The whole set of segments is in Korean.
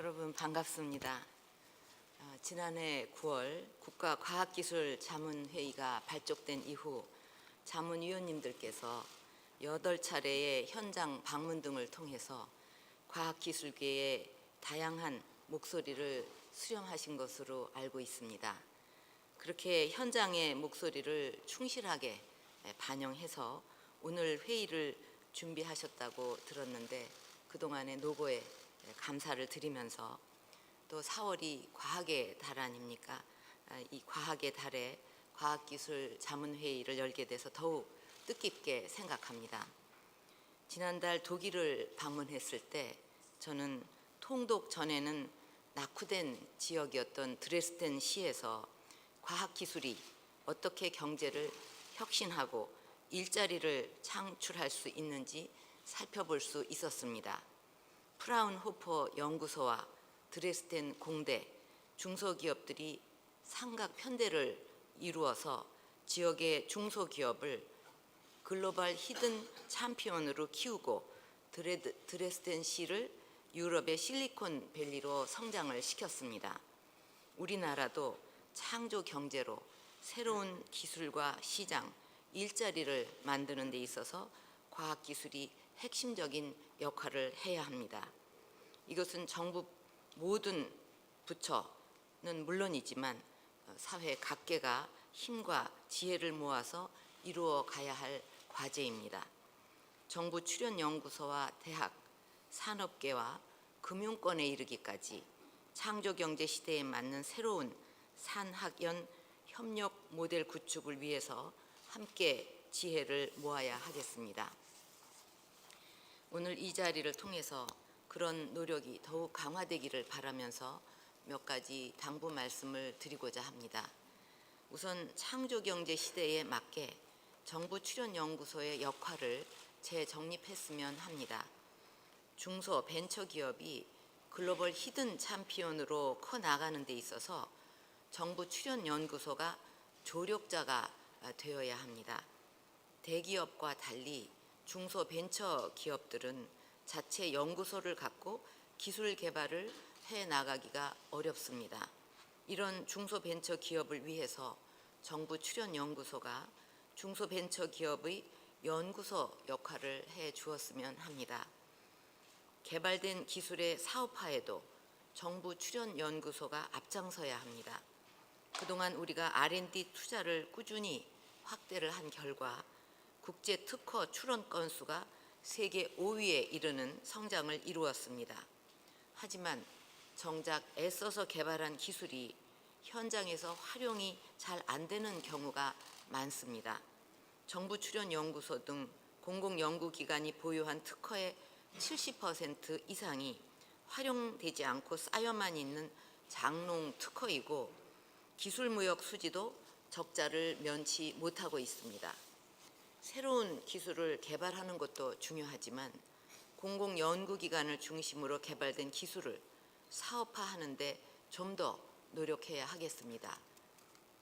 여러분 반갑습니다. 어, 지난해 9월 국가과학기술자문회의가 발족된 이후 자문위원님들께서 8차례의 현장 방문 등을 통해서 과학기술계의 다양한 목소리를 수렴하신 것으로 알고 있습니다. 그렇게 현장의 목소리를 충실하게 반영해서 오늘 회의를 준비하셨다고 들었는데 그동안의 노고에 감사를 드리면서 또 4월이 과학의 달 아닙니까? 아, 이 과학의 달에 과학기술 자문회의를 열게 돼서 더욱 뜻깊게 생각합니다. 지난달 독일을 방문했을 때 저는 통독 전에는 낙후된 지역이었던 드레스덴 시에서 과학기술이 어떻게 경제를 혁신하고 일자리를 창출할 수 있는지 살펴볼 수 있었습니다. 프라운호퍼 연구소와 드레스덴 공대 중소기업들이 삼각 편대를 이루어서 지역의 중소기업을 글로벌 히든 챔피언으로 키우고 드레드, 드레스덴 시를 유럽의 실리콘밸리로 성장을 시켰습니다. 우리나라도 창조 경제로 새로운 기술과 시장, 일자리를 만드는 데 있어서 과학기술이 핵심적인 역할을 해야 합니다. 이것은 정부 모든 부처는 물론이지만 사회 각계가 힘과 지혜를 모아서 이루어 가야 할 과제입니다. 정부 출연 연구소와 대학, 산업계와 금융권에 이르기까지 창조 경제 시대에 맞는 새로운 산학연 협력 모델 구축을 위해서 함께 지혜를 모아야 하겠습니다. 오늘 이 자리를 통해서 그런 노력이 더욱 강화되기를 바라면서 몇 가지 당부 말씀을 드리고자 합니다. 우선 창조경제 시대에 맞게 정부 출연연구소의 역할을 재정립했으면 합니다. 중소 벤처기업이 글로벌 히든 챔피언으로 커 나가는 데 있어서 정부 출연연구소가 조력자가 되어야 합니다. 대기업과 달리 중소 벤처 기업들은 자체 연구소를 갖고 기술 개발을 해 나가기가 어렵습니다. 이런 중소 벤처 기업을 위해서 정부 출연 연구소가 중소 벤처 기업의 연구소 역할을 해 주었으면 합니다. 개발된 기술의 사업화에도 정부 출연 연구소가 앞장서야 합니다. 그동안 우리가 R&D 투자를 꾸준히 확대를 한 결과 국제 특허 출원 건수가 세계 5위에 이르는 성장을 이루었습니다. 하지만 정작 애써서 개발한 기술이 현장에서 활용이 잘 안 되는 경우가 많습니다. 정부 출연 연구소 등 공공 연구 기관이 보유한 특허의 70% 이상이 활용되지 않고 쌓여만 있는 장롱 특허이고 기술 무역 수지도 적자를 면치 못하고 있습니다. 새로운 기술을 개발하는 것도 중요하지만 공공 연구기관을 중심으로 개발된 기술을 사업화하는 데 좀 더 노력해야 하겠습니다.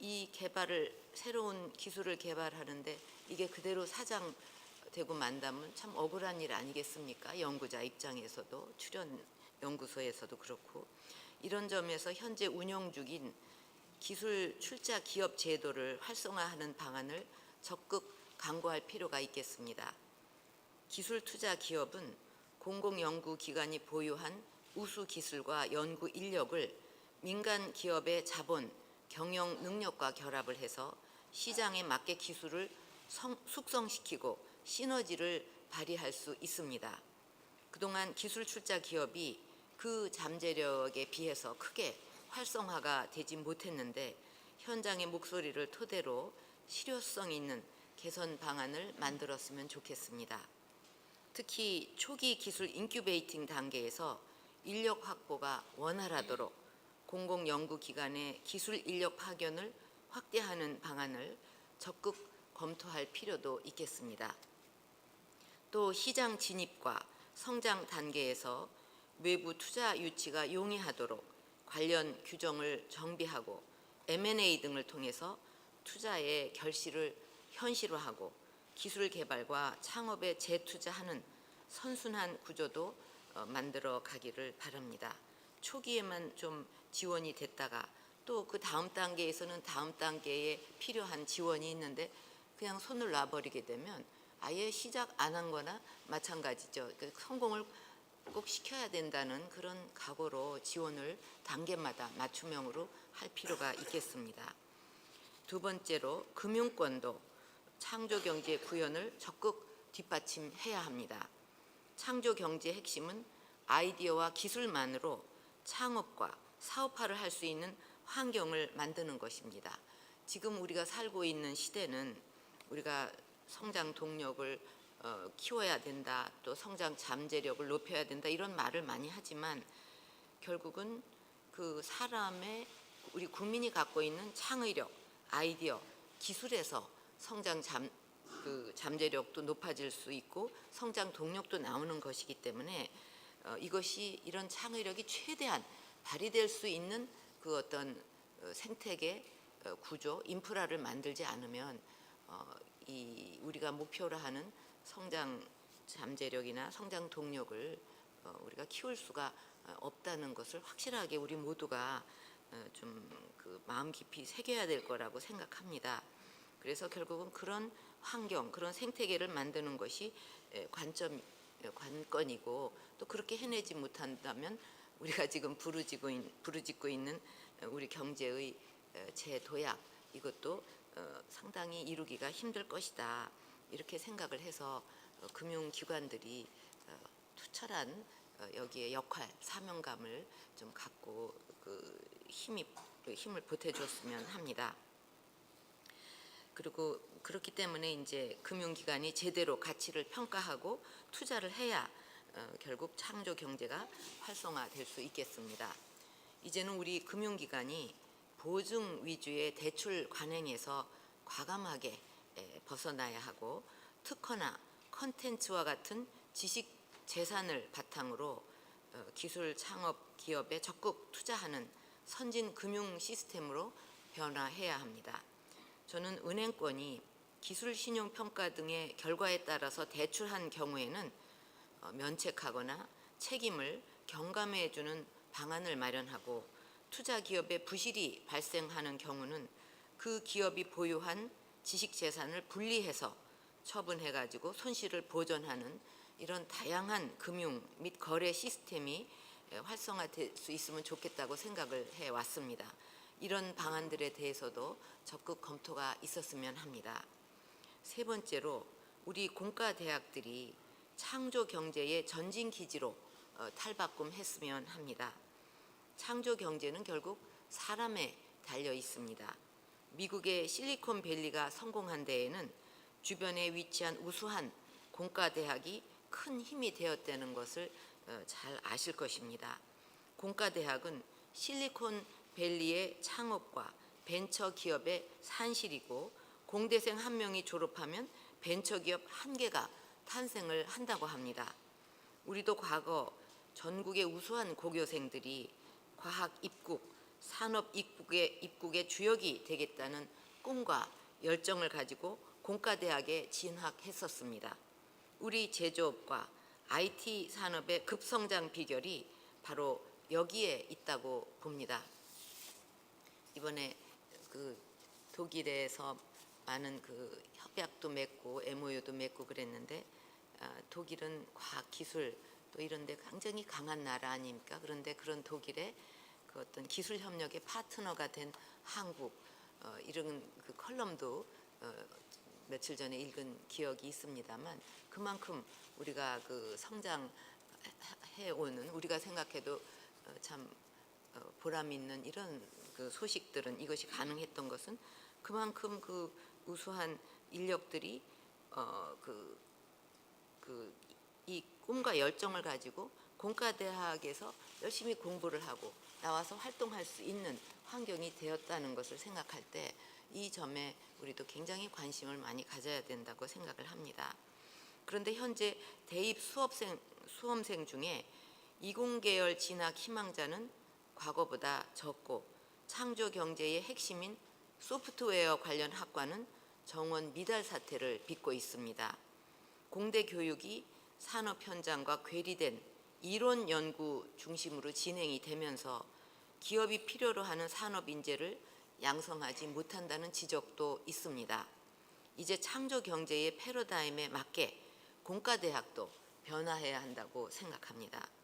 이 개발을 새로운 기술을 개발하는데 이게 그대로 사장되고 만다면 참 억울한 일 아니겠습니까? 연구자 입장에서도 출연 연구소에서도 그렇고 이런 점에서 현재 운영 중인 기술 출자 기업 제도를 활성화하는 방안을 적극 강구할 필요가 있겠습니다. 기술 투자 기업은 공공 연구 기관이 보유한 우수 기술과 연구 인력을 민간 기업의 자본, 경영 능력과 결합을 해서 시장에 맞게 기술을 성, 숙성시키고 시너지를 발휘할 수 있습니다. 그동안 기술 출자 기업이 그 잠재력에 비해서 크게 활성화가 되지 못했는데 현장의 목소리를 토대로 실효성 있는 개선 방안을 만들었으면 좋겠습니다. 특히 초기 기술 인큐베이팅 단계에서 인력 확보가 원활하도록 공공연구기관의 기술 인력 파견을 확대하는 방안을 적극 검토할 필요도 있겠습니다. 또 시장 진입과 성장 단계에서 외부 투자 유치가 용이하도록 관련 규정을 정비하고 M&A 등을 통해서 투자의 결실을 현실화하고 기술 개발과 창업에 재투자하는 선순환 구조도 어, 만들어 가기를 바랍니다. 초기에만 좀 지원이 됐다가 또 그 다음 단계에서는 다음 단계에 필요한 지원이 있는데 그냥 손을 놔버리게 되면 아예 시작 안 한 거나 마찬가지죠. 그 성공을 꼭 시켜야 된다는 그런 각오로 지원을 단계마다 맞춤형으로 할 필요가 있겠습니다. 두 번째로 금융권도 창조 경제 구현을 적극 뒷받침해야 합니다. 창조 경제의 핵심은 아이디어와 기술만으로 창업과 사업화를 할 수 있는 환경을 만드는 것입니다. 지금 우리가 살고 있는 시대는 우리가 성장 동력을 어, 키워야 된다, 또 성장 잠재력을 높여야 된다 이런 말을 많이 하지만 결국은 그 사람의 우리 국민이 갖고 있는 창의력, 아이디어, 기술에서 성장 잠, 그 잠재력도 높아질 수 있고 성장 동력도 나오는 것이기 때문에 어, 이것이 이런 창의력이 최대한 발휘될 수 있는 그 어떤 어, 생태계 어, 구조, 인프라를 만들지 않으면 어, 이 우리가 목표로 하는 성장 잠재력이나 성장 동력을 어, 우리가 키울 수가 어, 없다는 것을 확실하게 우리 모두가 어, 좀그 마음 깊이 새겨야 될 거라고 생각합니다. 그래서 결국은 그런 환경, 그런 생태계를 만드는 것이 에, 관점, 에, 관건이고 또 그렇게 해내지 못한다면 우리가 지금 부르짖고, 있, 부르짖고 있는 어, 우리 경제의 어, 재도약 이것도 어, 상당히 이루기가 힘들 것이다 이렇게 생각을 해서 어, 금융기관들이 어, 투철한 어, 여기에 역할, 사명감을 좀 갖고 그 힘이 그 힘을 보태줬으면 합니다. 그리고 그렇기 때문에 이제 금융기관이 제대로 가치를 평가하고 투자를 해야 어, 결국 창조 경제가 활성화될 수 있겠습니다. 이제는 우리 금융기관이 보증 위주의 대출 관행에서 과감하게 에, 벗어나야 하고 특허나 컨텐츠와 같은 지식 재산을 바탕으로 어, 기술 창업 기업에 적극 투자하는 선진 금융 시스템으로 변화해야 합니다. 저는 은행권이 기술 신용 평가 등의 결과에 따라서 대출한 경우에는 어, 면책하거나 책임을 경감해 주는 방안을 마련하고 투자 기업의 부실이 발생하는 경우는 그 기업이 보유한 지식 재산을 분리해서 처분해 가지고 손실을 보전하는 이런 다양한 금융 및 거래 시스템이 에, 활성화될 수 있으면 좋겠다고 생각을 해 왔습니다. 이런 방안들에 대해서도 적극 검토가 있었으면 합니다. 세 번째로 우리 공과 대학들이 창조 경제의 전진 기지로 어, 탈바꿈했으면 합니다. 창조 경제는 결국 사람에 달려 있습니다. 미국의 실리콘밸리가 성공한 데에는 주변에 위치한 우수한 공과 대학이 큰 힘이 되었다는 것을 어, 잘 아실 것입니다. 공과 대학은 실리콘 밸리의 창업과 벤처 기업의 산실이고 공대생 한 명이 졸업하면 벤처 기업 한 개가 탄생을 한다고 합니다. 우리도 과거 전국의 우수한 고교생들이 과학 입국, 산업 입국의 입국의 주역이 되겠다는 꿈과 열정을 가지고 공과대학에 진학했었습니다. 우리 제조업과 IT 산업의 급성장 비결이 바로 여기에 있다고 봅니다. 이번에 그 독일에서 많은 그 협약도 맺고 MOU도 맺고 그랬는데 아, 독일은 과학 기술 또 이런데 굉장히 강한 나라 아닙니까? 그런데 그런 독일의 그 어떤 기술 협력의 파트너가 된 한국 어, 이런 그 컬럼도 어, 며칠 전에 읽은 기억이 있습니다만 그만큼 우리가 그 성장해 오는 우리가 생각해도 어, 참 어, 보람 있는 이런 그 소식들은 이것이 가능했던 것은 그만큼 그 우수한 인력들이 어그 그 이 꿈과 열정을 가지고 공과대학에서 열심히 공부를 하고 나와서 활동할 수 있는 환경이 되었다는 것을 생각할 때 이 점에 우리도 굉장히 관심을 많이 가져야 된다고 생각을 합니다. 그런데 현재 대입 수업생 수험생 중에 이공계열 진학 희망자는 과거보다 적고 창조 경제의 핵심인 소프트웨어 관련 학과는 정원 미달 사태를 빚고 있습니다. 공대 교육이 산업 현장과 괴리된 이론 연구 중심으로 진행이 되면서 기업이 필요로 하는 산업 인재를 양성하지 못한다는 지적도 있습니다. 이제 창조 경제의 패러다임에 맞게 공과대학도 변화해야 한다고 생각합니다.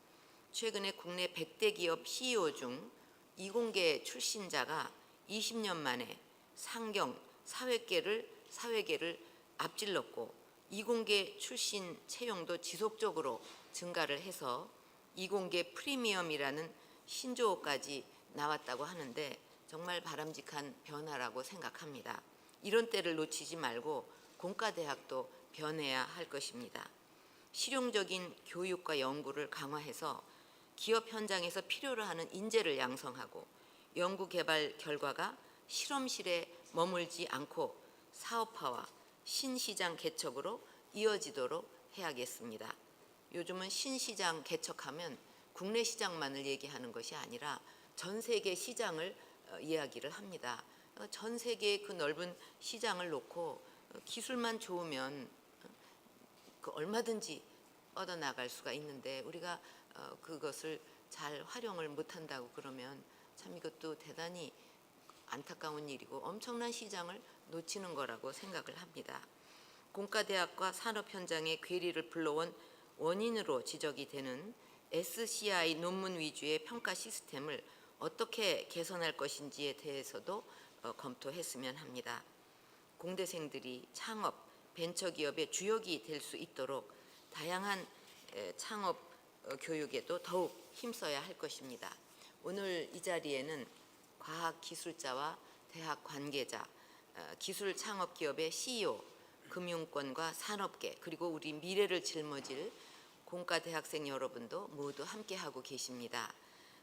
최근에 국내 100대 기업 CEO 중 이공계 출신자가 20년 만에 상경 사회계를 사회계를 앞질렀고 이공계 출신 채용도 지속적으로 증가를 해서 이공계 프리미엄이라는 신조어까지 나왔다고 하는데 정말 바람직한 변화라고 생각합니다. 이런 때를 놓치지 말고 공과대학도 변해야 할 것입니다. 실용적인 교육과 연구를 강화해서 기업 현장에서 필요로 하는 인재를 양성하고 연구 개발 결과가 실험실에 머물지 않고 사업화와 신시장 개척으로 이어지도록 해야겠습니다. 요즘은 신시장 개척하면 국내 시장만을 얘기하는 것이 아니라 전 세계 시장을 어, 이야기를 합니다. 어, 전 세계의 그 넓은 시장을 놓고 어, 기술만 좋으면 어, 그 얼마든지 뻗어 나갈 수가 있는데 우리가 어, 그것을 잘 활용을 못한다고 그러면 참 이것도 대단히 안타까운 일이고 엄청난 시장을 놓치는 거라고 생각을 합니다. 공과대학과 산업 현장의 괴리를 불러온 원인으로 지적이 되는 SCI 논문 위주의 평가 시스템을 어떻게 개선할 것인지에 대해서도 어, 검토했으면 합니다. 공대생들이 창업, 벤처기업의 주역이 될 수 있도록 다양한 에, 창업 어, 교육에도 더욱 힘써야 할 것입니다. 오늘 이 자리에는 과학기술자와 대학 관계자, 어, 기술 창업 기업의 CEO, 금융권과 산업계 그리고 우리 미래를 짊어질 공과 대학생 여러분도 모두 함께하고 계십니다.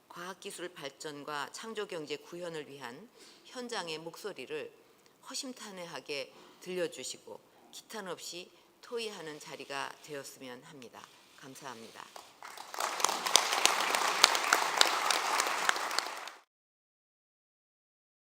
과학기술 발전과 창조경제 구현을 위한 현장의 목소리를 허심탄회하게 들려주시고 기탄 없이 토의하는 자리가 되었으면 합니다. 감사합니다.